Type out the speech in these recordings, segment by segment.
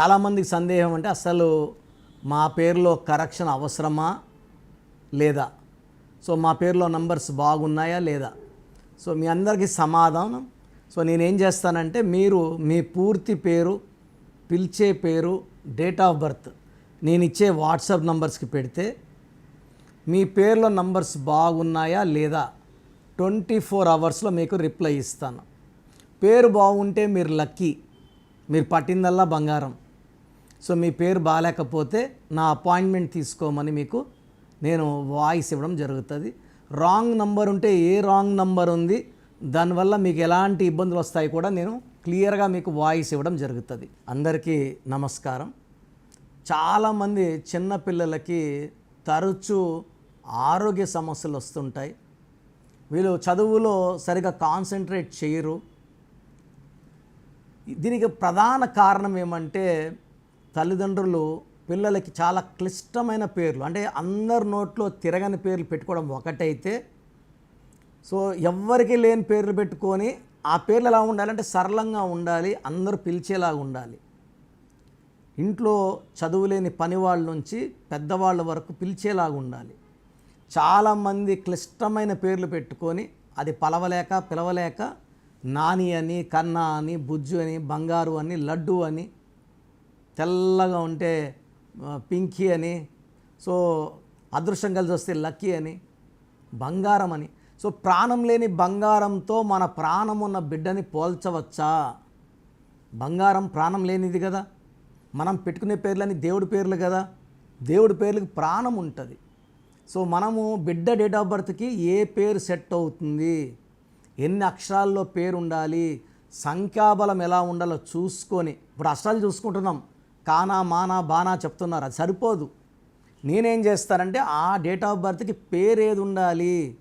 చాలామందికి సందేహం అంటే అసలు మా పేరులో కరెక్షన్ అవసరమా లేదా? సో మా పేరులో నంబర్స్ బాగున్నాయా లేదా? సో మీ అందరికీ సమాధానం. సో నేనేం చేస్తానంటే మీరు మీ పూర్తి పేరు పిలిచే పేరు డేట్ ఆఫ్ బర్త్ నేను ఇచ్చే వాట్సాప్ నంబర్స్కి పెడితే మీ పేర్లో నంబర్స్ బాగున్నాయా లేదా ట్వంటీ ఫోర్ అవర్స్లో మీకు రిప్లై ఇస్తాను. పేరు బాగుంటే మీరు లక్కీ. మీరు పట్టిందల్లా బంగారం. సో మీ పేరు బాగాలేకపోతే నా అపాయింట్మెంట్ తీసుకోమని మీకు నేను వాయిస్ ఇవ్వడం జరుగుతుంది. రాంగ్ నంబర్ ఉంటే ఏ రాంగ్ నంబర్ ఉంది దానివల్ల మీకు ఎలాంటి ఇబ్బందులు వస్తాయి కూడా నేను క్లియర్గా మీకు వాయిస్ ఇవ్వడం జరుగుతుంది. అందరికీ నమస్కారం. చాలామంది చిన్నపిల్లలకి తరచూ ఆరోగ్య సమస్యలు వస్తుంటాయి. వీళ్ళు చదువులో సరిగా కాన్సన్ట్రేట్ చేయరు. దీనికి ప్రధాన కారణం ఏమంటే తల్లిదండ్రులు పిల్లలకి చాలా క్లిష్టమైన పేర్లు. అంటే అందరి నోట్లో తిరగని పేర్లు పెట్టుకోవడం ఒకటైతే సో ఎవ్వరికి లేని పేర్లు పెట్టుకొని ఆ పేర్లు ఎలా ఉండాలంటే సరళంగా ఉండాలి అందరూ పిలిచేలాగా ఉండాలి. ఇంట్లో చదువులేని పనివాళ్ళ నుంచి పెద్దవాళ్ళ వరకు పిలిచేలాగా ఉండాలి. చాలామంది క్లిష్టమైన పేర్లు పెట్టుకొని అది పలవలేక పిలవలేక నాని అని కన్నా అని బుజ్జు అని బంగారు అని లడ్డు అని తెల్లగా ఉంటే పింకీ అని సో అదృష్టం కలిసి వస్తే లక్కీ అని బంగారం అని. సో ప్రాణం లేని బంగారంతో మన ప్రాణం ఉన్న బిడ్డని పోల్చవచ్చా? బంగారం ప్రాణం లేనిది కదా. మనం పెట్టుకునే పేర్లని దేవుడి పేర్లు కదా. దేవుడి పేర్లకు ప్రాణం ఉంటుంది. సో మనము బిడ్డ డేట్ ఆఫ్ బర్త్కి ఏ పేరు సెట్ అవుతుంది? ఎన్ని అక్షరాల్లో పేరు ఉండాలి? సంఖ్యాబలం ఎలా ఉండాలో చూసుకొని ఇప్పుడు అక్షరాలు చూసుకుంటున్నాం. కానా మానా బానా చెప్తున్నారు. అది సరిపోదు. నేనేం చేస్తానంటే ఆ డేట్ ఆఫ్ బర్త్కి పేరు ఏది ఉండాలి?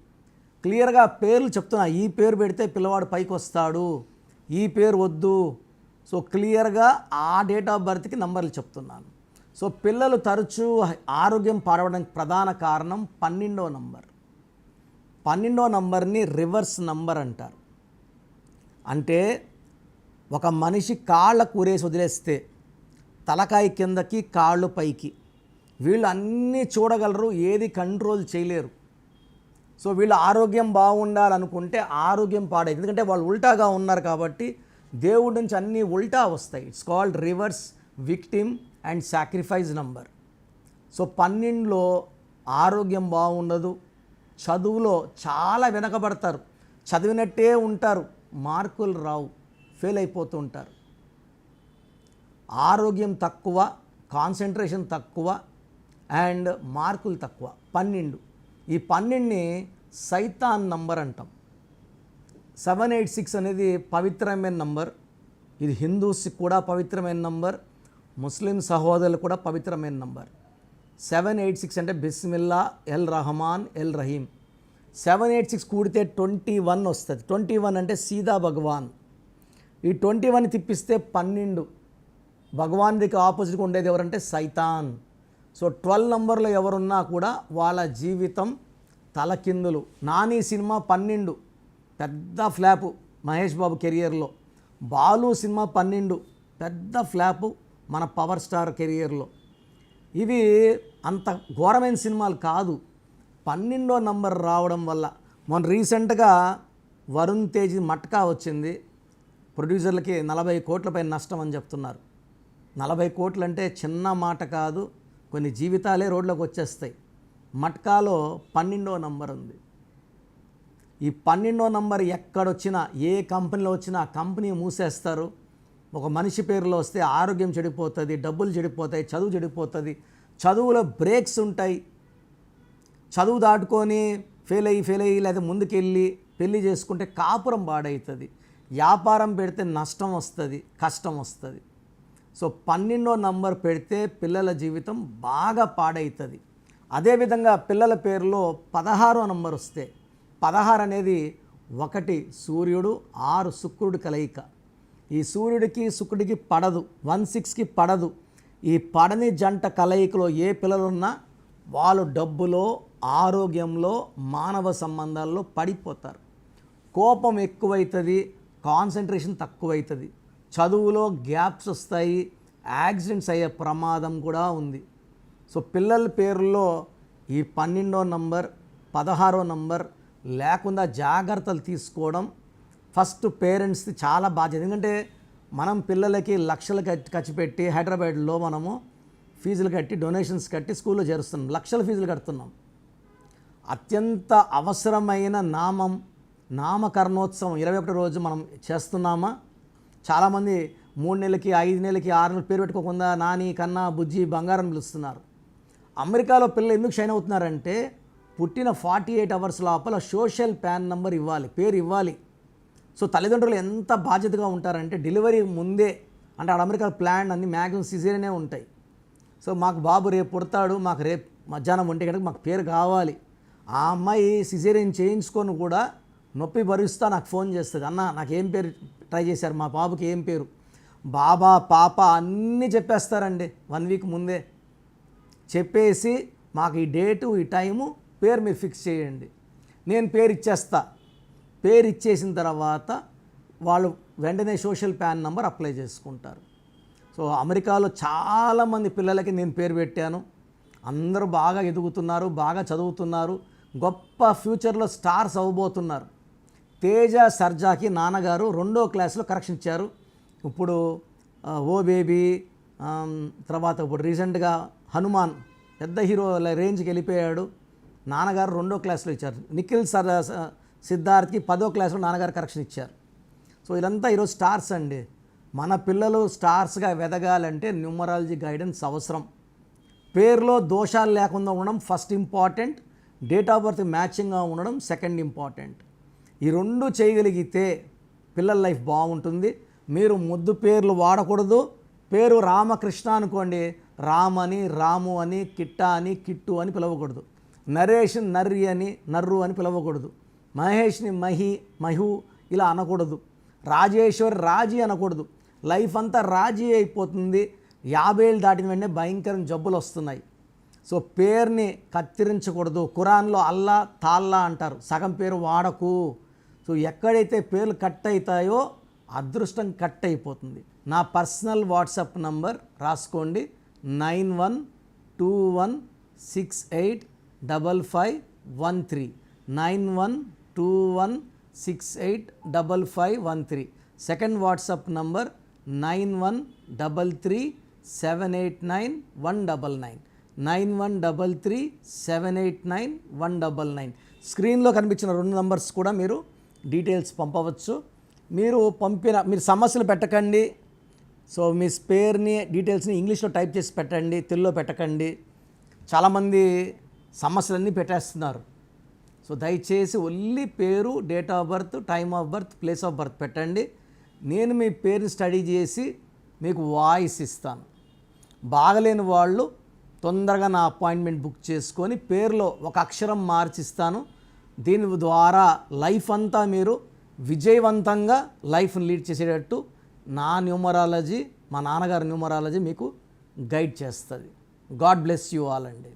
క్లియర్గా పేర్లు చెప్తున్నా. ఈ పేరు పెడితే పిల్లవాడు పైకి వస్తాడు ఈ పేరు వద్దు. సో క్లియర్గా ఆ డేట్ ఆఫ్ బర్త్కి నంబర్లు చెప్తున్నాను. సో పిల్లలు తరచూ ఆరోగ్యం పాడవడానికి ప్రధాన కారణం పన్నెండో నంబర్. పన్నెండో నంబర్ని రివర్స్ నంబర్ అంటారు. అంటే ఒక మనిషి కాళ్ళ కూరేసి వదిలేస్తే తలకాయ కిందకి కాళ్ళు పైకి. వీళ్ళు అన్నీ చూడగలరు ఏది కంట్రోల్ చేయలేరు. సో వీళ్ళు ఆరోగ్యం బాగుండాలనుకుంటే ఆరోగ్యం పాడైంది. ఎందుకంటే వాళ్ళు ఉల్టాగా ఉన్నారు కాబట్టి దేవుడి నుంచి అన్నీ ఉల్టా వస్తాయి. It's called reverse victim and sacrifice number so పన్నెండులో ఆరోగ్యం బాగుండదు. చదువులో చాలా వెనకబడతారు. చదివినట్టే ఉంటారు. మార్కులు రావు. ఫెయిల్ అయిపోతూ ఉంటారు. ఆరోగ్యం తక్కువ కాన్సన్ట్రేషన్ తక్కువ అండ్ మార్కులు తక్కువ. పన్నెండు. ఈ పన్నెండుని సైతాన్ నంబర్ అంటాం. సెవెన్ ఎయిట్ సిక్స్ అనేది పవిత్రమైన నంబర్. ఇది హిందూస్కి కూడా పవిత్రమైన నంబర్. ముస్లిం సహోదరులు కూడా పవిత్రమైన నంబర్. సెవెన్ ఎయిట్ సిక్స్ అంటే బిస్మిల్లా ఎల్ రహమాన్ ఎల్ రహీం. సెవెన్ ఎయిట్ సిక్స్ కూడితే ట్వంటీ వన్ వస్తుంది. ట్వంటీ వన్ అంటే సీదా భగవాన్. ఈ ట్వంటీ వన్ తిప్పిస్తే పన్నెండు. భగవాన్కి ఆపోజిట్గా ఉండేది ఎవరంటే సైతాన్. సో ట్వెల్వ్ నంబర్లో ఎవరున్నా కూడా వాళ్ళ జీవితం తలకిందులు. నాని సినిమా పన్నెండు పెద్ద ఫ్లాపు మహేష్ బాబు కెరియర్లో. బాలు సినిమా పన్నెండు పెద్ద ఫ్లాపు మన పవర్ స్టార్ కెరియర్లో. ఇవి అంత ఘోరమైన సినిమాలు కాదు. పన్నెండో నంబర్ రావడం వల్ల మొన్న రీసెంట్గా వరుణ్ తేజ్ మట్కా వచ్చింది. ప్రొడ్యూసర్లకి నలభై కోట్లపై నష్టం అని చెప్తున్నారు. నలభై కోట్లు అంటే చిన్న మాట కాదు కొన్ని జీవితాలే రోడ్లోకి వచ్చేస్తాయి. మట్కాలో పన్నెండో నంబర్ ఉంది. ఈ పన్నెండో నంబర్ ఎక్కడొచ్చినా ఏ కంపెనీలో వచ్చినా కంపెనీ మూసేస్తారు. ఒక మనిషి పేరులో వస్తే ఆరోగ్యం చెడిపోతుంది డబ్బులు చెడిపోతాయి చదువు చెడిపోతుంది. చదువులో బ్రేక్స్ ఉంటాయి. చదువు దాటుకొని ఫెయిల్ అయ్యి ఫెయిల్ అయ్యి లేదా ముందుకెళ్ళి పెళ్ళి చేసుకుంటే కాపురం పాడవుతుంది వ్యాపారం పెడితే నష్టం వస్తుంది కష్టం వస్తుంది. సో పన్నెండో నంబర్ పెడితే పిల్లల జీవితం బాగా పాడవుతుంది అదేవిధంగా పిల్లల పేరులో పదహారో నంబర్ వస్తే పదహారు అనేది ఒకటి సూర్యుడు ఆరు శుక్రుడు కలయిక. ఈ సూర్యుడికి శుక్రుడికి పడదు వన్ సిక్స్కి పడదు. ఈ పడని జంట కలయికలో ఏ పిల్లలున్నా వాళ్ళు డబ్బులో ఆరోగ్యంలో మానవ సంబంధాల్లో పడిపోతారు. కోపం ఎక్కువవుతుంది కాన్సన్ట్రేషన్ తక్కువవుతుంది చదువులో గ్యాప్స్ వస్తాయి యాక్సిడెంట్స్ అయ్యే ప్రమాదం కూడా ఉంది. సో పిల్లల పేరులో ఈ పన్నెండో నంబర్ పదహారో నంబర్ లేకుండా జాగ్రత్తలు తీసుకోవడం ఫస్ట్ పేరెంట్స్ది చాలా బాధ్యత. ఎందుకంటే మనం పిల్లలకి లక్షలు కట్టి ఖర్చు పెట్టి హైదరాబాద్లో మనము ఫీజులు కట్టి డొనేషన్స్ కట్టి స్కూల్లో చేరుస్తున్నాం. లక్షల ఫీజులు కడుతున్నాం. అత్యంత అవసరమైన నామం నామకరణోత్సవం ఇరవై ఒకటి రోజు మనం చేస్తున్నామా? చాలామంది మూడు నెలలకి ఐదు నెలలకి ఆరు నెలలు పేరు పెట్టుకోకుండా నాని కన్నా బుజ్జి బంగారం పిలుస్తున్నారు. అమెరికాలో పిల్లలు ఎందుకు షైన్ అవుతున్నారంటే పుట్టిన ఫార్టీ ఎయిట్ అవర్స్ లోపల సోషల్ ప్యాన్ నెంబర్ ఇవ్వాలి పేరు ఇవ్వాలి. సో తల్లిదండ్రులు ఎంత బాధ్యతగా ఉంటారంటే డెలివరీ ముందే అంటే ఆడ అమెరికా ప్లాన్ అన్ని మ్యాక్సిమం సిజేరియనే ఉంటాయి. సో మాకు బాబు రేపు పుడతాడు మాకు రేపు మధ్యాహ్నం ఒంటి గంటకు మాకు పేరు కావాలి. ఆ అమ్మాయి సిజేరియన్ చేయించుకొని కూడా నొప్పి భరిస్తా నాకు ఫోన్ చేస్తుంది. అన్న నాకు ఏం పేరు ట్రై చేశారు? మా బాబుకి ఏం పేరు? బాబా పాప అన్నీ చెప్పేస్తారండి వన్ వీక్ ముందే. చెప్పేసి మాకు ఈ డేటు ఈ టైము పేరు మీరు ఫిక్స్ చేయండి. నేను పేరు ఇచ్చేస్తా. పేరు ఇచ్చేసిన తర్వాత వాళ్ళు వెంటనే సోషల్ ప్యాన్ నెంబర్ అప్లై చేసుకుంటారు. సో అమెరికాలో చాలామంది పిల్లలకి నేను పేరు పెట్టాను. అందరూ బాగా ఎదుగుతున్నారు బాగా చదువుతున్నారు గొప్ప ఫ్యూచర్లో స్టార్స్ అవ్వబోతున్నారు. తేజ సర్జాకి నాన్నగారు రెండో క్లాస్లో కరెక్షన్ ఇచ్చారు. ఇప్పుడు ఓ బేబీ తర్వాత ఇప్పుడు రీసెంట్గా హనుమాన్ పెద్ద హీరో రేంజ్కి వెళ్ళిపోయాడు. నాన్నగారు రెండో క్లాస్లో ఇచ్చారు. నిఖిల్ సర్ సిద్ధార్థ్కి పదో క్లాస్లో నాన్నగారు కరెక్షన్ ఇచ్చారు. సో ఇదంతా ఈరోజు స్టార్స్ అండి. మన పిల్లలు స్టార్స్గా ఎదగాలంటే న్యూమరాలజీ గైడెన్స్ అవసరం. పేరులో దోషాలు లేకుండా ఉండడం first important. Date of birth మ్యాచింగ్గా ఉండడం సెకండ్ ఇంపార్టెంట్. ఈ రెండు చేయగలిగితే పిల్లల లైఫ్ బాగుంటుంది. మీరు ముద్దు పేర్లు వాడకూడదు. పేరు రామకృష్ణ అనుకోండి. రామ్ అని రాము అని కిట్ట అని కిట్టు అని పిలవకూడదు. నరేష్ నర్రి అని నర్రు అని పిలవకూడదు. మహేష్ని మహి మహు ఇలా అనకూడదు. రాజేశ్వర్ రాజీ అనకూడదు. లైఫ్ అంతా రాజీ అయిపోతుంది. యాభై ఏళ్ళు దాటిన వెంటనే భయంకరం జబ్బులు వస్తున్నాయి. సో పేరుని కత్తిరించకూడదు. ఖురాన్లో అల్లా తాల్లా అంటారు. సగం పేరు వాడకు. సో ఎక్కడైతే పేర్లు కట్ అవుతాయో అదృష్టం కట్ అయిపోతుంది. నా పర్సనల్ వాట్సాప్ నంబర్ రాసుకోండి. Nine one two one six eight double five one three. Nine one two one six eight double five one three. Second WhatsApp number nine one double three seven eight nine one double nine. Nine one double three seven eight nine one double nine. స్క్రీన్లో కనిపించిన రెండు numbers కూడా మీరు details పంపవచ్చు. మీరు పంపిన మీరు సమస్యలు పెట్టకండి. సో మీ స్పేర్ని డీటెయిల్స్ని ఇంగ్లీష్లో టైప్ చేసి పెట్టండి తెలుగులో పెట్టకండి. చాలామంది సమస్యలన్నీ పెట్టేస్తున్నారు. సో దయచేసి ఓన్లీ పేరు date of birth time of birth place of birth పెట్టండి. నేను మీ పేరుని స్టడీ చేసి మీకు వాయిస్ ఇస్తాను. బాగలేని వాళ్ళు తొందరగా నా అపాయింట్మెంట్ బుక్ చేసుకొని పేరులో ఒక అక్షరం మార్చిస్తాను. దీని ద్వారా లైఫ్ అంతా మీరు విజయవంతంగా లైఫ్ని లీడ్ చేసేటట్టు నా న్యూమరాలజీ మా నాన్నగారి న్యూమరాలజీ మీకు గైడ్ చేస్తుంది. గాడ్ బ్లెస్ యూ ఆల్ అండి.